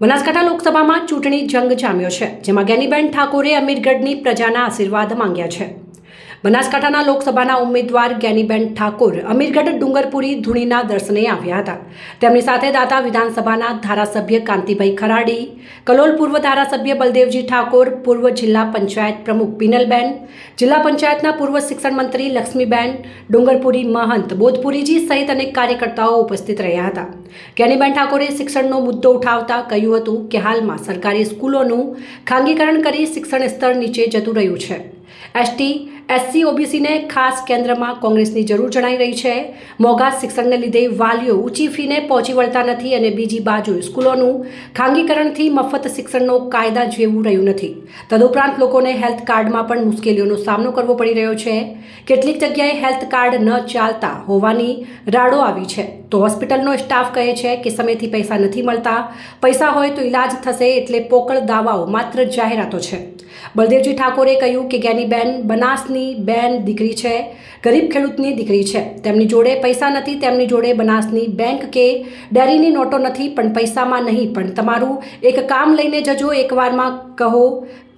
બનાસકાંઠા લોકસભામાં ચૂંટણી જંગ જામ્યો છે જેમાં જ્ઞાનીબેન ઠાકોરે અમીરગઢની પ્રજાના આશીર્વાદ માંગ્યા છે. બનાસકાંઠાના લોકસભાના ઉમેદવાર જ્ઞાનીબેન ઠાકોર અમીરગઢ ડુંગરપુરી ધૂણીના દર્શને આવ્યા હતા. તેમની સાથે દાતા વિધાનસભાના ધારાસભ્ય કાંતિભાઈ ખરાડી, કલોલ પૂર્વ ધારાસભ્ય બલદેવજી ઠાકોર, પૂર્વ જિલ્લા પંચાયત પ્રમુખ પિનલબેન, જિલ્લા પંચાયતના પૂર્વ શિક્ષણ મંત્રી લક્ષ્મીબેન, ડુંગરપુરી મહંત બોધપુરીજી સહિત અનેક કાર્યકર્તાઓ ઉપસ્થિત રહ્યા હતા. જ્ઞાનીબેન ઠાકોરે શિક્ષણનો મુદ્દો ઉઠાવતા કહ્યું હતું કે હાલમાં સરકારી સ્કૂલોનું ખાનગીકરણ કરી શિક્ષણ સ્તર નીચે જતું રહ્યું છે. એસટી એસસી ઓબીસીને ખાસ કેન્દ્રમાં કોંગ્રેસની જરૂર જણાઈ રહી છે. મોંઘા શિક્ષણને લીધે વાલીઓ ઊંચી ફીને પહોંચી વળતા નથી અને બીજી બાજુ સ્કૂલોનું ખાનગીકરણથી મફત શિક્ષણનો કાયદા જેવું રહ્યું નથી. તદુપરાંત લોકોને હેલ્થ કાર્ડમાં પણ મુશ્કેલીઓનો સામનો કરવો પડી રહ્યો છે. કેટલીક જગ્યાએ હેલ્થ કાર્ડ ન ચાલતા હોવાની રાડો આવી છે. તો હોસ્પિટલનો સ્ટાફ કહે છે કે સમયથી પૈસા નથી મળતા. પૈસા હોય તો ઈલાજ થશે એટલે પોકળ દાવાઓ માત્ર જાહેરાતો છે. બલદેવજી ઠાકોરે કહ્યું કે જ્ઞાનીબેન બનાસની બેન દીકરી છે, ગરીબ ખેડૂતની દીકરી છે. તેમની જોડે પૈસા નથી, તેમની જોડે બનાસની બેંક કે ડેરીની નોટો નથી, પણ પૈસામાં નહીં. પણ તમારું એક કામ લઈને જજો એકવારમાં કહો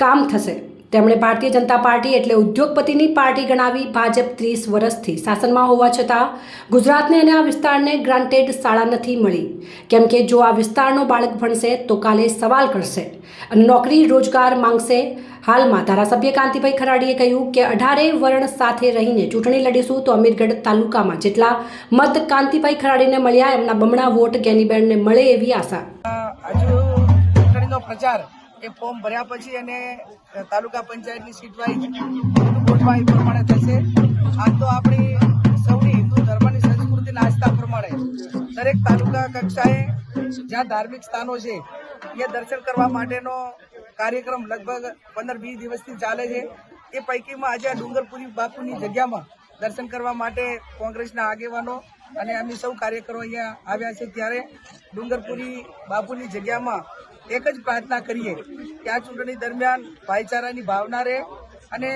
કામ થશે. તેમણે ભારતીય જનતા પાર્ટી એટલે ઉદ્યોગપતિની પાર્ટી ગણાવી ભાજપ ત્રીસ વર્ષથી શાસનમાં હોવા છતાં ગુજરાતને અને આ વિસ્તારને ગ્રાન્ટેડ શાળા નથી મળી. કેમ કે જો આ વિસ્તારનો બાળક ભણશે તો કાલે સવાલ કરશે અને નોકરી રોજગાર માંગશે. હાલમાં ધારાસભ્ય કાંતિભાઈ ખરાડીએ કહ્યું કે અઢારે વર્ણ સાથે રહીને ચૂંટણી લડીશું તો અમીરગઢ તાલુકામાં જેટલા મત કાંતિભાઈ ખરાડીને મળ્યા એમના બમણા વોટ ગેનીબેનને મળે એવી આશા. પ્રચાર એ ફોર્મ ભર્યા પછી અને તાલુકા પંચાયતની સીટ વાઇઝ ગોઠવા એ પ્રમાણે થશે. આમ તો આપણી સૌની હિન્દુ ધર્મની સંસ્કૃતિના આસ્થા પ્રમાણે. દરેક તાલુકા કક્ષાએ જ્યાં ધાર્મિક સ્થાનો છે એ દર્શન કરવા માટેનો કાર્યક્રમ લગભગ પંદર વીસ દિવસથી ચાલે છે. એ પૈકીમાં આજે આ ડુંગરપુરી બાપુની જગ્યામાં દર્શન કરવા માટે કોંગ્રેસના આગેવાનો અને અમે સૌ કાર્યકરો અહીંયા આવ્યા છે ત્યારે ડુંગરપુરી બાપુની જગ્યામાં એક જ પ્રાર્થના કરીએ કે આ ચૂંટણી દરમિયાન ભાઈચારાની ભાવના રહે અને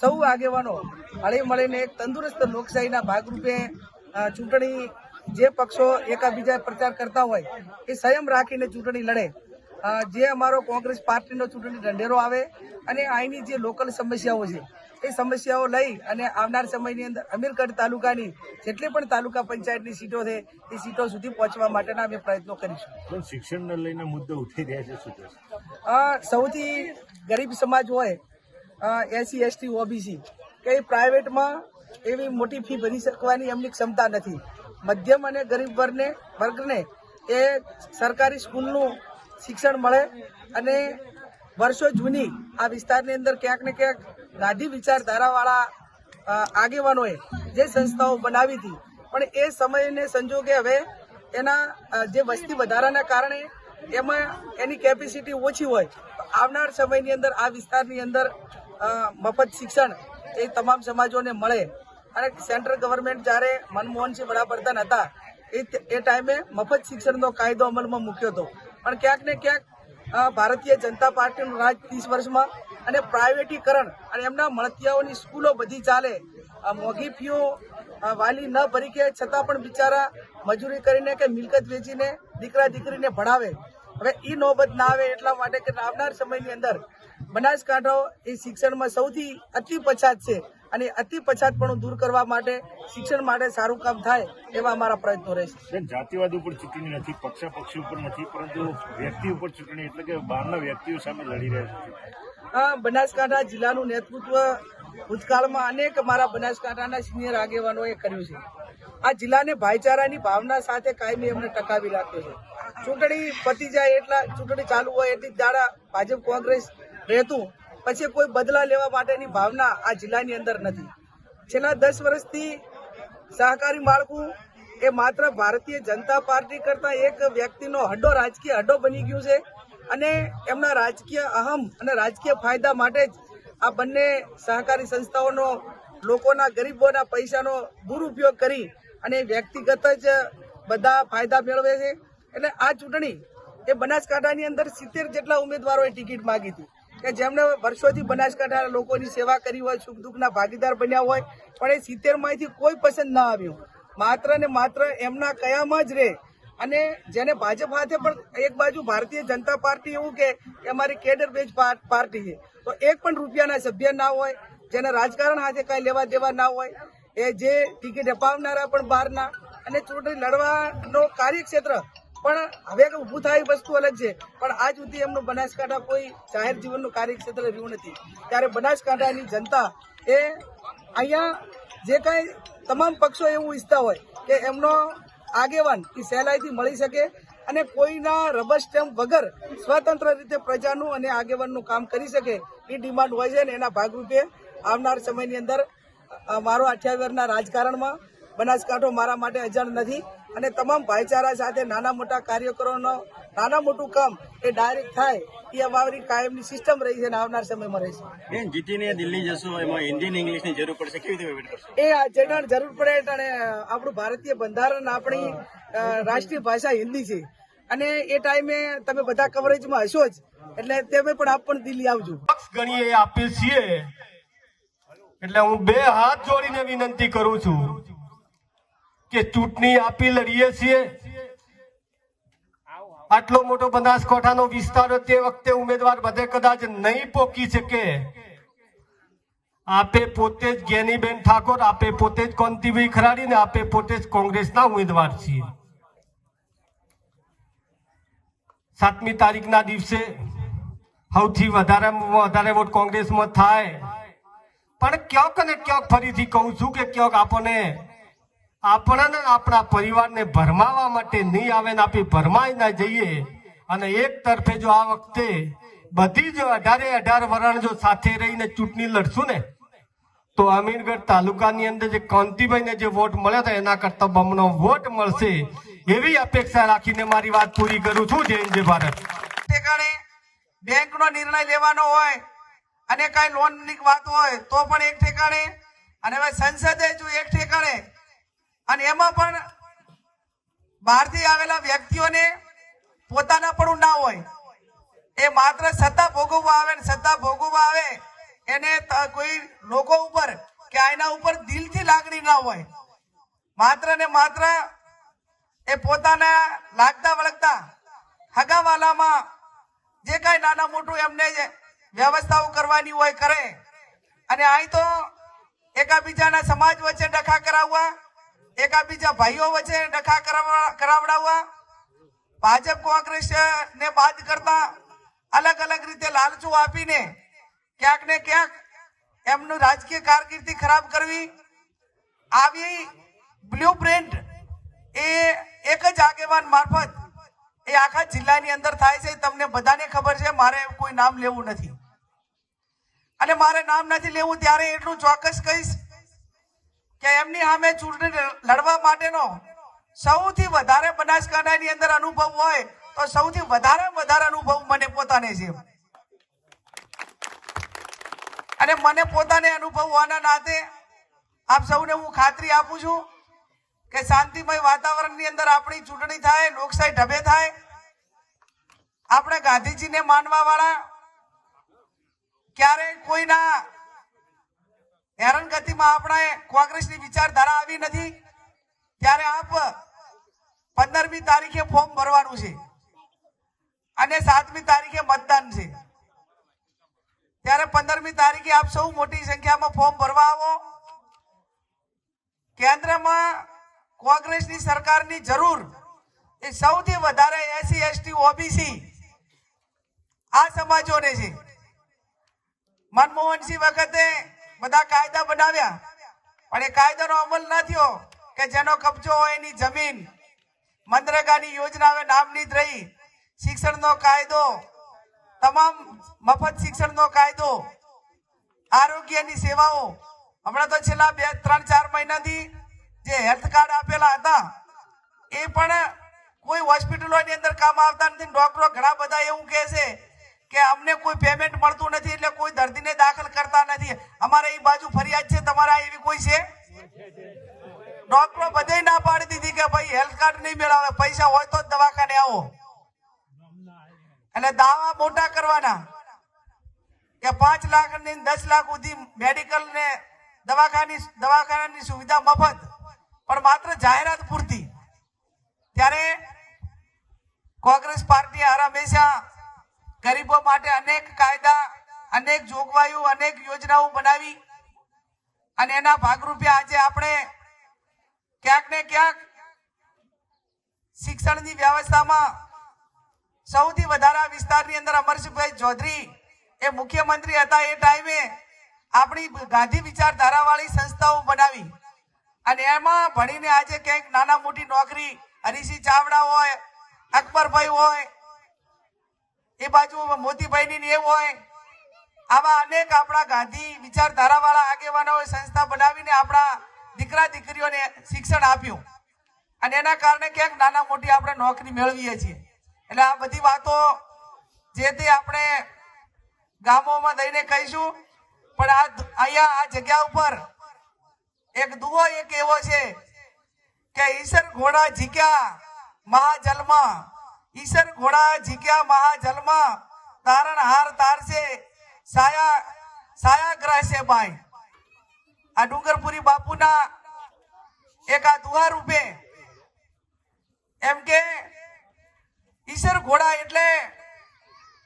સૌ આગેવાનો હળી મળીને તંદુરસ્ત લોકશાહીના ભાગરૂપે ચૂંટણી જે પક્ષો એકાબીજા પ્રચાર કરતા હોય એ સંયમ રાખીને ચૂંટણી લડે. જે અમારો કોંગ્રેસ પાર્ટીનો ચૂંટણી ઢંઢેરો આવે અને અહીંની જે લોકલ સમસ્યાઓ છે એ સમસ્યાઓ લઈ અને આવનાર સમયની અંદર અમીરગઢ તાલુકાની જેટલી પણ તાલુકા પંચાયતની સીટો છે એ સીટો સુધી પહોંચવા માટેના અમે પ્રયત્નો કરીશું. શિક્ષણને લઈને મુદ્દો ઉઠી રહ્યા છે સૌથી ગરીબ સમાજ હોય એસસી એસટી ઓબીસી કે પ્રાઇવેટમાં એવી મોટી ફી ભરી શકવાની એમની ક્ષમતા નથી. મધ્યમ અને ગરીબ વર્ગને વર્ગને એ સરકારી સ્કૂલનું શિક્ષણ મળે અને વર્ષો જૂની આ વિસ્તારની અંદર ક્યાંક ને ક્યાંક ગાંધી વિચારધારાવાળા આગેવાનોએ જે સંસ્થાઓ બનાવી હતી. પણ એ સમયને સંજોગે હવે એના જે વસ્તી વધારાના કારણે એમાં એની કેપેસિટી ઓછી હોય. તો આવનાર સમયની અંદર, આ વિસ્તારની અંદર મફત શિક્ષણ એ તમામ સમાજોને મળે. અને સેન્ટ્રલ ગવર્મેન્ટ જ્યારે મનમોહનસિંહ વડાપ્રધાન હતા એ ટાઈમે મફત શિક્ષણનો કાયદો અમલમાં મૂક્યો હતો. પણ ક્યાંક ને ક્યાંક ભારતીય જનતા પાર્ટીનું રાજ ત્રીસ વર્ષમાં અને પ્રાઇવેટીકરણ અને એમના મળતિયાઓની સ્કૂલો બધી ચાલે. મોંઘી ફીઓ વાલી ન ભરી કે છતાં પણ બિચારા મજૂરી કરીને કે મિલકત વેચીને દીકરા દીકરીને ભણાવે. હવે એ નોબત ના આવે એટલા માટે કે આવનાર સમયની અંદર બનાસકાંઠો એ શિક્ષણમાં સૌથી અતિ પછાત છે. અને અતિ પછાતપણું દૂર કરવા માટે શિક્ષણ માટે સારું કામ થાય એવા અમારા પ્રયત્નો રહેશે. જાતિવાદ ઉપર ચૂંટણી નથી પક્ષાપક્ષી ઉપર નથી પરંતુ વ્યક્તિ ઉપર ચૂંટણી એટલે કે બહારના વ્યક્તિઓ સામે લડી રહ્યા છે. હા બનાસકાંઠા જિલ્લાનું નેતૃત્વ ભૂતકાળમાં અનેક મારા બનાસકાંઠાના સિનિયર આગેવાનોએ કર્યું છે. આ જિલ્લાને ભાઈચારાની ભાવના સાથે કાયમી એમને ટકાવી રાખ્યો છે. ચૂંટણી પતી જાય એટલા ચૂંટણી ચાલુ હોય એટલી જ દાડા ભાજપ કોંગ્રેસ રહેતું પછી કોઈ બદલા લેવા માટેની ભાવના આ જિલ્લાની અંદર નથી. છેલ્લા દસ વર્ષથી સહકારી માળખું એ માત્ર ભારતીય જનતા પાર્ટી કરતા એક વ્યક્તિનો હડ્ડો રાજકીય હડ્ડો બની ગયું છે અને એમના રાજકીય અહમ અને રાજકીય ફાયદા માટે જ આ બંને સહકારી સંસ્થાઓનો, લોકોના ગરીબોના પૈસાનો દુરુપયોગ કરી અને વ્યક્તિગત જ બધા ફાયદા મેળવે છે. એટલે આ ચૂંટણી એ બનાસકાંઠાની અંદર સિત્તેર જેટલા ઉમેદવારોએ ટિકિટ માંગી હતી. કે જેમણે વર્ષોથી બનાસકાંઠાના લોકોની સેવા કરી હોય સુખ દુઃખના ભાગીદાર બન્યા હોય, પણ એ સિત્તેરમાંથી કોઈ પસંદ ના આવ્યું માત્ર ને માત્ર એમના કયામાં જ રહે. અને જેને ભાજપ હાથે પણ એક બાજુ ભારતીય જનતા પાર્ટી એવું કે અમારી કેડર બેઝ પાર્ટી છે, તો એક પણ રૂપિયાના સભ્ય ના હોય, જેને રાજકારણ સાથે કઈ લેવા દેવા ના હોય, એ જે ટિકિટ અપાવનારા પણ બહારના, અને ચૂંટણી લડવાનો કાર્યક્ષેત્ર પણ હવે કે ઊભું થાય વસ્તુ અલગ છે. પણ આજ સુધી એમનું બનાસકાંઠા કોઈ જાહેર જીવનનું કાર્યક્ષેત્ર રહ્યું નથી. ત્યારે બનાસકાંઠાની જનતા એ અહીંયા જે કાંઈ તમામ પક્ષો એવું ઈચ્છતા હોય કે એમનો આગેવાન એ સહેલાઈથી મળી શકે અને કોઈના રબર સ્ટેમ્પ વગર સ્વતંત્ર રીતે પ્રજાનું અને આગેવાનનું કામ કરી શકે એ ડિમાન્ડ હોય છે અને એના ભાગરૂપે આવનાર સમયની અંદર મારો અઠ્યાવીસના રાજકારણમાં બનાસકાંઠો મારા માટે અજાણ નથી. અને તમામ ભાઈચારા સાથે નાના મોટા કાર્યકરોનો નાના મોટું કામ એ ડાયરેક્ટ થાય એ અમારી કાયમની સિસ્ટમ રહી છે અને આવનાર સમયમાં રહેશે. બેન જીતીને દિલ્હી જશો એમાં હિન્દી ઇંગ્લિશની જરૂર પડશે કેવી રીતે એ જેટણ જરૂર પડે અને આપણું ભારતીય બંધારણ આપણી રાષ્ટ્રીય ભાષા હિન્દી છે. અને એ ટાઈમે તમે બધા કવરેજમાં હશો જ એટલે તમે પણ આપ પણ દિલ્હી આવજો. ગણીએ આપીએ છીએ. એટલે હું બે હાથ જોડીને વિનંતી કરું છું. કે ચૂંટણી આપી લડીએ છીએ. આટલો મોટો બનાસકાંઠાનો વિસ્તાર તે વખતે ઉમેદવાર બધે કદાચ નહીં પોકી શકે. આપે પોતે જ જ્ઞાનીબેન ઠાકોર, આપે પોતે જ કોંતીભાઈ ખરાડી ને આપે પોતે જ કોંગ્રેસના ઉમેદવાર છીએ. સાતમી તારીખના દિવસે સૌથી વધારે વધારે વોટ કોંગ્રેસમાં થાય. પણ ક્યાંક ને ક્યાંક ફરીથી કહું છું કે ક્યાંક આપણને આપણા ને આપણા પરિવારને ભરમાવા માટે નહીં આવે ને આપી ભરમાઈ ના જઈએ. અને એક તરફે જો આ વખતે બધી જ અઢારે અઢાર વરણ જો સાથે રહીને ચૂંટણી લડશું ને, તો અમીરગઢ તાલુકાની અંદર જે કાંતિભાઈને જે વોટ મળ્યો હતો એના કરતા બમણો વોટ મળશે એવી અપેક્ષા રાખીને મારી વાત પૂરી કરું છું. જય જય ભારત. બેંકનો નિર્ણય લેવાનો હોય અને કઈ લોનની વાત હોય તો પણ એક ઠેકાણે અને હવે સંસદે જો એક ઠેકાણે અને એમાં પણ બહારથી આવેલા વ્યક્તિઓને પોતાના પણ ના હોય. એ માત્ર સત્તા ભોગવવા આવે ને સત્તા ભોગવવા આવે, એને કોઈ લોકો ઉપર કે આના ઉપર દિલથી લાગણી ના હોય. માત્ર ને માત્ર એ પોતાના લાગતા વળગતા હગાવાલામાં જે કાંઈ નાના મોટું એમને વ્યવસ્થાઓ કરવાની હોય કરે. અને અહીં તો એકાબીજાના સમાજ વચ્ચે ડખા કરાવવા એકાબીજા ભાઈઓ વચ્ચે ડખા કરાવડાવવા ભાજપ કોંગ્રેસ ને બાદ કરતા અલગ અલગ રીતે લાલચો આપીને ક્યાંક ને ક્યાંક એમનું રાજકીય કારકિર્દી ખરાબ કરવી. આવી બ્લુ પ્રિન્ટ એ એક જ આગેવાન મારફત એ આખા જિલ્લાની અંદર થાય છે. તમને બધાને ખબર છે, મારે કોઈ નામ લેવું નથી. અને મારે નામ નથી લેવું ત્યારે એટલું ચોક્કસ કહીશ કે એમની સામે ચૂંટણી લડવા માટેનો સૌથી વધારે બનાસકાંઠાની અંદર અનુભવ હોય તો સૌથી વધારે વધારે અનુભવ મને પોતાને છે. અને મને પોતાને અનુભવ હોવાના નાતે આપ સૌને હું ખાતરી આપું છું કે શાંતિમય વાતાવરણની અંદર આપણી ચૂંટણી થાય, લોકશાહી ઢબે થાય. આપણે ગાંધીજીને માનવા વાળા ક્યારેય કોઈના હેરાનગતિમાં આપણે કોંગ્રેસની વિચારધારા આવી નથી, ત્યારે આપ પંદરમી તારીખે ફોર્મ ભરવાનું છે અને સાતમી તારીખે મતદાન છે. ત્યારે પંદરમી તારીખે આપ સૌ મોટી સંખ્યામાં ફોર્મ ભરવા આવો. કેન્દ્રમાં કોંગ્રેસની સરકારની જરૂર એ સૌથી વધારે એસસી એસટી, ઓબીસી આ સમાજોને છે. મનમોહનસિંહ વખતે બધા કાયદા બનાવ્યા. પણ એ કાયદાનો અમલ ન થયો કે જેનો કબજો હોય એની જમીન. મનરેગાની યોજના હવે નામની જ રહી. શિક્ષણનો કાયદો, તમામ મફત શિક્ષણનો કાયદો, આરોગ્યની સેવાઓ. હમણાં તો છેલ્લા બે, ત્રણ, ચાર મહિનાથી જે હેલ્થ કાર્ડ આપેલા હતા, એ પણ કોઈ હોસ્પિટલોની અંદર કામ આવતા નથી. ડોક્ટરો ઘણા બધા એવું કહે છે કે અમને કોઈ પેમેન્ટ મળતું નથી એટલે કોઈ દર્દીને દાખલ કરતા નથી. અમારે એ બાજુ ફરિયાદ છે, તમારા એવી કોઈ છે? ડોક્ટરો બધે ના પાડી દીધી કે ભાઈ હેલ્થ કાર્ડ નહીં મેળવે, પૈસા હોય તો જ દવાખાને આવો. અને દાવા મોટા કરવાના. કે પાંચ લાખ ને દસ લાખ સુધી મેડિકલ ને દવાખાની દવાખાનાની સુવિધા મફત. પણ માત્ર જાહેરાત પૂરતી. ત્યારે કોંગ્રેસ પાર્ટી હારા હંમેશા ગરીબો માટે અનેક કાયદા, અનેક જોગવાઈઓ, અનેક યોજનાઓ બનાવી અને એના ભાગરૂપે આજે આપણે ક્યાંક ને ક્યાંક શિક્ષણની વ્યવસ્થામાં સૌથી વધારે વિસ્તારની અંદર અમરસિંહભાઈ ચૌધરી એ મુખ્યમંત્રી હતા એ ટાઈમે આપણી ગાંધી વિચારધારાવાળી સંસ્થાઓ બનાવી અને એમાં ભણીને આજે ક્યાંક નાના મોટી નોકરી હરીસિંહ ચાવડા હોય, અકબરભાઈ હોય એ બાજુ મોતીભાઈની ને એ હોય. આવા અનેક આપણા ગાંધી વિચારધારા વાળા આગેવાનોએ સંસ્થા બનાવીને આપણા દીકરા દીકરીઓને શિક્ષણ આપ્યું. અને એના કારણે ક્યાંક નાના મોટી આપણે નોકરી મેળવીએ છીએ. એટલે આ બધી વાતો જે તે આપણે ગામોમાં દઈને કહીશું, પણ આ અહીંયા આ જગ્યા ઉપર એક દુઓ એક એવો છે કે ઈશ્વર ઘોડા જીક્યા મહાજલમાં ઈશ્વર ઘોડા જીક્યા મહાજલમાં તારણ હાર તારશે. સાયા સાયા ગ્રહશે ભાઈ. આ ડુંગરપુરી બાપુના એક આ દુહા રૂપે. એમ કે ઈશ્વર ઘોડા એટલે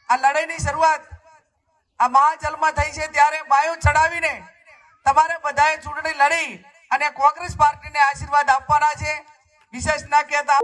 આ લડાઈની શરૂઆત આ મહાજલમાં થઈ છે ત્યારે બાયો ચડાવીને તમારે બધાએ ચૂંટણી લડી અને કોંગ્રેસ પાર્ટીને આશીર્વાદ આપવાના છે. વિશેષ ના કહેતા